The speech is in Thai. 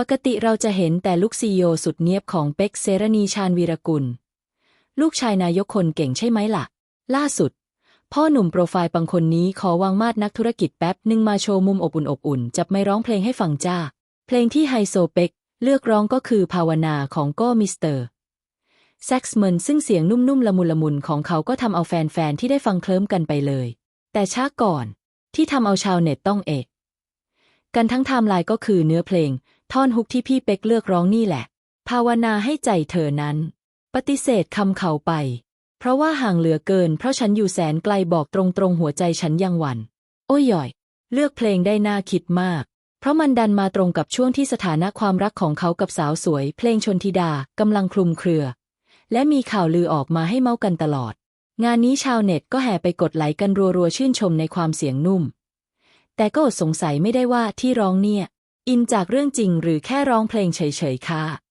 ปกติเราจะเห็นแต่ลูกซีโอสุดเนียบของเป็กเซรณีชาญวีรกุล ลูกชายนายกคนเก่งใช่ไหมล่ะ ล่าสุด พ่อหนุ่มโปรไฟล์ปังคนนี้ขอวางมาดนักธุรกิจแป๊บหนึ่งมาโชว์มุมอบอุ่นอบอุ่น จับไม่ร้องเพลงให้ฟังจ้า เพลงที่ไฮโซเป็กเลือกร้องก็คือภาวนาของโก้มิสเตอร์แซ็กซ์เมนซึ่งเสียงนุ่มๆละมุนละมุนของเขาก็ทำเอาแฟนๆที่ได้ฟังเคลิ้มกันไปเลย แต่ช้าก่อนที่ทำเอาชาวเน็ตต้องเอก กันทั้งไทม์ไลน์ก็คือเนื้อเพลง ท่อนฮุกที่พี่เป็กเลือกร้องนี่แหละ ภาวนาให้ใจเธอนั้น ปฏิเสธคำเขาไป เพราะว่าห่างเหลือเกิน เพราะฉันอยู่แสนไกลบอกตรงๆหัวใจฉันยังหวัน่นโอ้ยหย่อย เลือกเพลงได้น่าคิดมาก เพราะมันดันมาตรงกับช่วงที่สถานะความรักของเขากับสาวสวย เพลงชนธิดากำลังคลุมเครือ และมีข่าวลือออกมาให้เมากันตลอด งานนี้ชาวเน็ตก็แห่ไปกดไลค์กันรัวๆชื่นชมในความเสียงนุ่ม แต่ก็อดสงสัยไม่ได้ว่าที่ร้องเนี่ย อินจากเรื่องจริงหรือแค่ร้องเพลงเฉยๆค่ะ